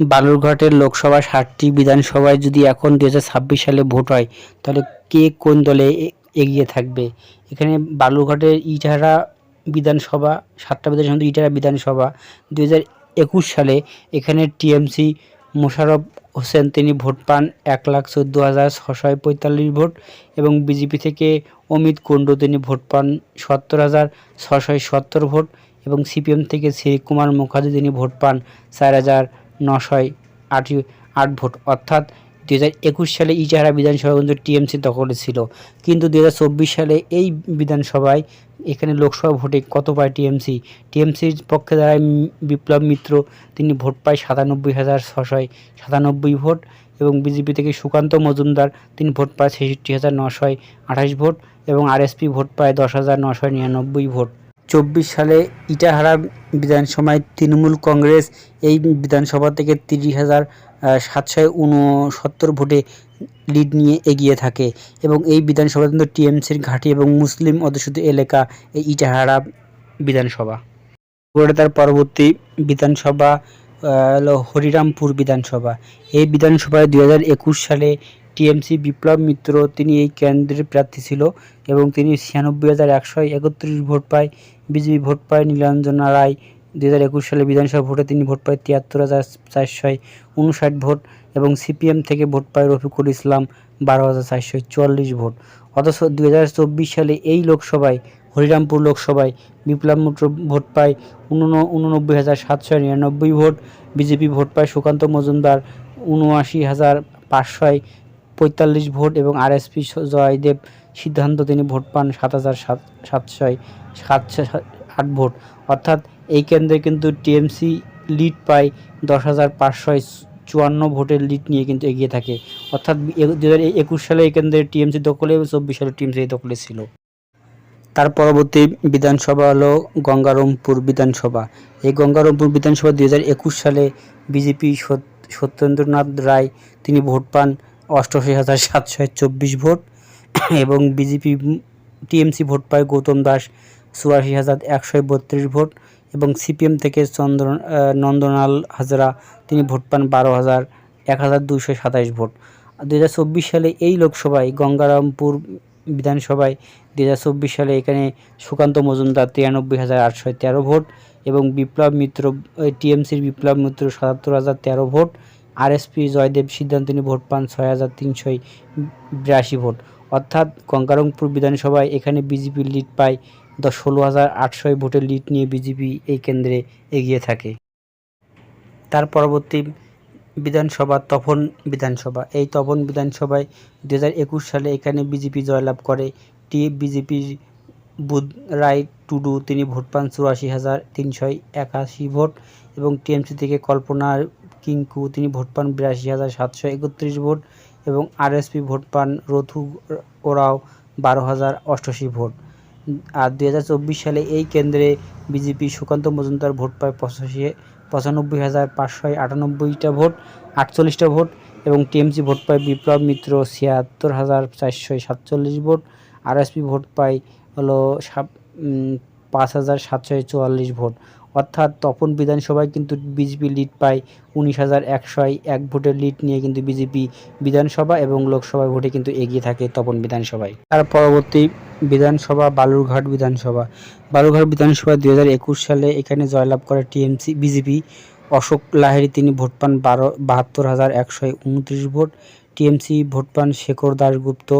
বালুরঘাটের লোকসভা ষাটটি বিধানসভায় যদি এখন দু সালে ভোট হয়, তাহলে কে কোন দলে এগিয়ে থাকবে? এখানে বালুরঘাটের ইটাহারা বিধানসভা, সাতটা বিধানসভা ইটাহারা বিধানসভা দু একুশ সালে এখানে টিএমসি মোশাররফ হোসেন তিনি ভোট পান এক লাখ চোদ্দ হাজার ছশো পঁয়তাল্লিশ ভোট এবং বিজেপি থেকে অমিত কুণ্ডু তিনি ভোট পান সত্তর হাজার ছশো সত্তর ভোট এবং সিপিএম থেকে শ্রীকুমার মুখার্জি তিনি ভোট পান চার হাজার নশয় আট আট ভোট। অর্থাৎ দু হাজার একুশ সালে ইজাহারা বিধানসভা কিন্তু টিএমসি দখলে ছিল। কিন্তু দু হাজার চব্বিশ সালে এই বিধানসভায় এখানে লোকসভা ভোটে কত পায় টিএমসি? টিএমসির পক্ষে দাঁড়ায় বিপ্লব মিত্র। তিনি ভোট পায় সাতানব্বই হাজার ছশয় সাতানব্বই ভোট এবং বিজেপি থেকে সুকান্ত মজুমদার, তিনি ভোট পায় ছেষট্টি হাজার নশয় আঠাশ ভোট এবং আরএসপি ভোট পায় দশ হাজার নশয় নিরানব্বই ভোট। চব্বিশ সালে ইটাহারা বিধানসভায় তৃণমূল কংগ্রেস এই বিধানসভা থেকে তিরিশ হাজার সাতশো উনসত্তর ভোটে লিড নিয়ে এগিয়ে থাকে এবং এই বিধানসভা কিন্তু টিএমসির ঘাঁটি এবং মুসলিম অধ্যুষিত এলাকা এই ইটাহারা বিধানসভা। পরে তার পরবর্তী বিধানসভা হলো হরিরামপুর বিধানসভা। এই বিধানসভায় দুই হাজার একুশ সালে টিএমসি বিপ্লব মিত্র তিনি এই কেন্দ্রের প্রার্থী ছিল এবং তিনি ছিয়ানব্বই হাজার একশো একত্রিশ ভোট পায়। বিজেপি ভোট পায় নীলাঞ্জনা রায়। দু হাজার একুশ সালে বিধানসভা ভোটে তিনি ভোট পায় তিয়াত্তর হাজার চারশো উনষাট ভোট এবং সিপিএম থেকে ভোট পায় রফিকুল ইসলাম বারো হাজার চারশো চুয়াল্লিশ ভোট। অথচ দু হাজার চব্বিশ সালে এই লোকসভায়, হরিরামপুর লোকসভায় বিপ্লব মিত্র ভোট পায় উনন- উননব্বই হাজার সাতশো নিরানব্বই ভোট। বিজেপি ভোট পায় সুকান্ত মজুমদার উনআশি হাজার পাঁচশোয় পঁয়তাল্লিশ ভোট এবং আরএসপি জয়দেব সিদ্ধান্ত তিনি ভোট পান সাত হাজার সাত সাতশয় সাতশো আট ভোট। অর্থাৎ এই কেন্দ্রে কিন্তু টিএমসি লিড পায় দশ হাজার পাঁচশয় চুয়ান্ন ভোটের লিড নিয়ে কিন্তু এগিয়ে থাকে। অর্থাৎ দু হাজার একুশ সালে এই কেন্দ্রে টিএমসি দখলে এবং চব্বিশ সালে টিএমসি দখলে ছিল। তার পরবর্তী বিধানসভা হলো গঙ্গারামপুর বিধানসভা। এই গঙ্গারামপুর বিধানসভা দুই হাজার একুশ সালে বিজেপি সত্যেন্দ্রনাথ রায় তিনি ভোট পান অষ্টআশি হাজার সাতশো চব্বিশ ভোট এবং বিজেপি টিএমসি ভোট পায় গৌতম দাস চুরাশি হাজার একশো বত্রিশ ভোট এবং সিপিএম থেকে চন্দ্র নন্দলাল হাজরা তিনি ভোট পান বারো হাজার এক হাজার দুশো সাতাশ ভোট। দু হাজার চব্বিশ সালে এই লোকসভায় গঙ্গারামপুর বিধানসভায় দু হাজার চব্বিশ সালে এখানে সুকান্ত মজুমদার তিরানব্বই হাজার আটশো তেরো ভোট এবং বিপ্লব মিত্র টিএমসির বিপ্লব মিত্র সাতাত্তর হাজার তেরো ভোট আরএসপি জয়দেব সিদ্ধান্ত নিয়ে ভোট পান ছয় হাজার তিনশো বিরাশি ভোট। অর্থাৎ গঙ্গারংপুর বিধানসভায় এখানে বিজেপি লিড পায় দশ ষোলো হাজার আটশো ভোটের লিড নিয়ে বিজেপি এই কেন্দ্রে এগিয়ে থাকে। তার পরবর্তী বিধানসভা তপন বিধানসভা। এই তপন বিধানসভায় দু একুশ সালে এখানে বিজেপি জয়লাভ করে। টি বিজেপির বুধ রায় টুডু, তিনি ভোট পান চুরাশি হাজার তিনশো একাশি ভোট এবং টিএমসি থেকে কল্পনা কিঙ্কু তিনি ভোট পান বিরাশি হাজার সাতশো একত্রিশ ভোট এবং আরএসপি ভোট পান রথু ওরাও বারো হাজার অষ্টাশি ভোট। আর দু হাজার চব্বিশ সালে এই কেন্দ্রে বিজেপি সুকান্ত মজুমদার ভোট পায় পঁচাশি, পঁচানব্বই হাজার পাঁচশো আটানব্বইটা ভোট, আটচল্লিশটা ভোট এবং টিএমসি ভোট পায় বিপ্লব মিত্র ছিয়াত্তর হাজার চারশো সাতচল্লিশ ভোট। আরএসপি ভোট পায় হলো সাত- পাঁচ হাজার সাতশো চুয়াল্লিশ ভোট। অর্থাৎ তপন বিধানসভায় কিন্তু বিজেপি লিড পায় উনিশ হাজার একশোয় এক ভোটের লিড নিয়ে কিন্তু বিজেপি বিধানসভা এবং লোকসভা ভোটে কিন্তু এগিয়ে থাকে তপন বিধানসভায়। তার পরবর্তী বিধানসভা বালুরঘাট বিধানসভা। বালুরঘাট বিধানসভা দুই হাজার একুশ সালে এখানে জয়লাভ করে টিএমসি বিজেপি অশোক লাহেরি তিনি ভোট পান বারো, বাহাত্তর হাজার একশো উনত্রিশ ভোট। টিএমসি ভোট পান শেখর দাশগুপ্ত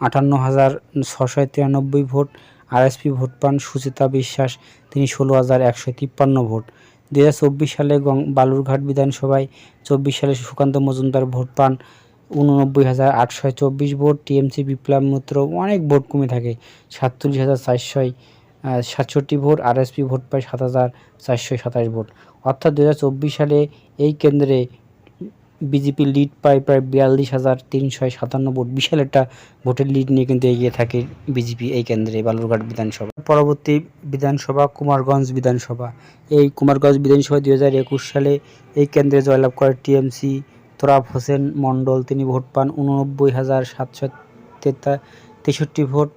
আটান্ন হাজার ছশো তিরানব্বই ভোট। আরএসপি ভোট পান সুচিতা বিশ্বাস, তিনি ষোলো হাজার একশো তিপ্পান্ন ভোট। দু হাজার চব্বিশ সালে বালুরঘাট বিধানসভায় চব্বিশ সালে সুকান্ত মজুমদার ভোট পান, উননব্বই হাজার আটশো চব্বিশ ভোট। টিএমসি বিপ্লব মিত্র অনেক ভোট কমে থাকে, সাতচল্লিশ হাজার চারশোয় সাতষট্টি ভোট। আরএসপি ভোট পায় সাত হাজার চারশো সাতাশ ভোট। অর্থাৎ দু হাজার চব্বিশ সালে এই কেন্দ্রে বিজেপি লিড পায় প্রায় বিয়াল্লিশ হাজার তিনশো সাতান্ন ভোট। বিশাল একটা ভোটের লিড নিয়ে কিন্তু এগিয়ে থাকে বিজেপি এই কেন্দ্রে বালুরঘাট বিধানসভা। পরবর্তী বিধানসভা কুমারগঞ্জ বিধানসভা। এই কুমারগঞ্জ বিধানসভা দুই হাজার একুশ সালে এই কেন্দ্রে জয়লাভ করে টিএমসি তোরাফ হোসেন মণ্ডল। তিনি ভোট পান উননব্বই হাজার সাতশো তেতা তেষট্টি ভোট।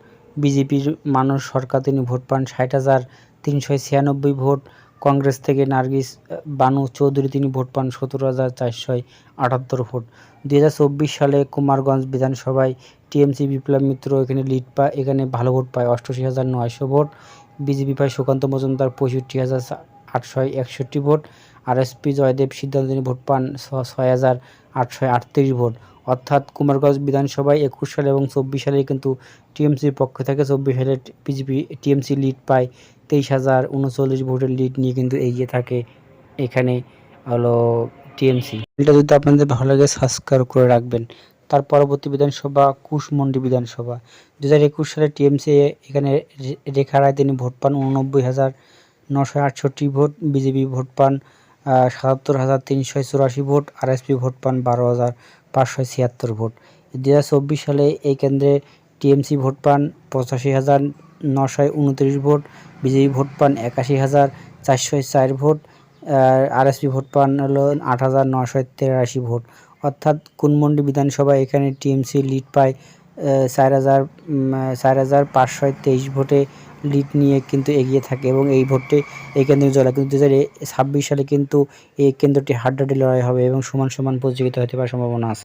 বিজেপির মানস সরকার, তিনি ভোট পান ষাট হাজার তিনশো ছিয়ানব্বই ভোট। কংগ্রেস থেকে নার্গিস বানু চৌধুরী, তিনি ভোট পান সতেরো হাজার চারশো আটাত্তর ভোট। দুই হাজার চব্বিশ সালে কুমারগঞ্জ বিধানসভায় টিএমসি বিপ্লব মিত্র এখানে লিড পায়, এখানে ভালো ভোট পায়, অষ্টআশি হাজার নয়শো ভোট। বিজেপি পায় সুকান্ত মজুমদার, পঁয়ষট্টি হাজার আটশো একষট্টি ভোট। আরএসপি জয়দেব সিদ্ধান্ত তিনি ভোট পান ছয় হাজার আটশো আটত্রিশ ভোট। অর্থাৎ কুমারগঞ্জ বিধানসভায় একুশ সালে এবং চব্বিশ সালে কিন্তু টিএমসির পক্ষ থেকে চব্বিশ সালে বিজেপি টিএমসি লিড পায় তেইশ হাজার উনচল্লিশ ভোটের লিড নিয়ে কিন্তু এগিয়ে থাকে এখানে হলো টিএমসি। এটা যদি আপনাদের ভালো লাগে সাবস্ক্রাইব করে রাখবেন। তার পরবর্তী বিধানসভা কুশমন্ডি বিধানসভা। দু হাজার একুশ সালে টিএমসি এখানে রেখা রায় তিনি ভোট পান উননব্বই হাজার নশো আটষট্টি ভোট, বিজেপি ভোট পান সাতাত্তর হাজার তিনশো চুরাশি ভোট আরএসপি ভোট পান বারো হাজার পাঁচশো ছিয়াত্তর ভোট। দু হাজার চব্বিশ সালে এই কেন্দ্রে টিএমসি ভোট পান পঁচাশি হাজার নশো উনত্রিশ ভোট, বিজেপি ভোট পান একাশি হাজার চারশো চার ভোট, আর আরএসপি ভোট পান হলো আট হাজার নশো তেরাশি ভোট। অর্থাৎ কুনমন্ডি বিধানসভায় এখানে টিএমসি লিড পায় চার হাজার চার হাজার পাঁচশো তেইশ ভোটে লিড নিয়ে কিন্তু এগিয়ে থাকে এবং এই ভোটটি এই কেন্দ্রে জয়লাভ। কিন্তু দু ছাব্বিশ সালে কিন্তু এই কেন্দ্রটি হাড্ডাহাড্ডি লড়াই হবে এবং সমান সমান প্রতিযোগিতা হতে পারার সম্ভাবনা আছে।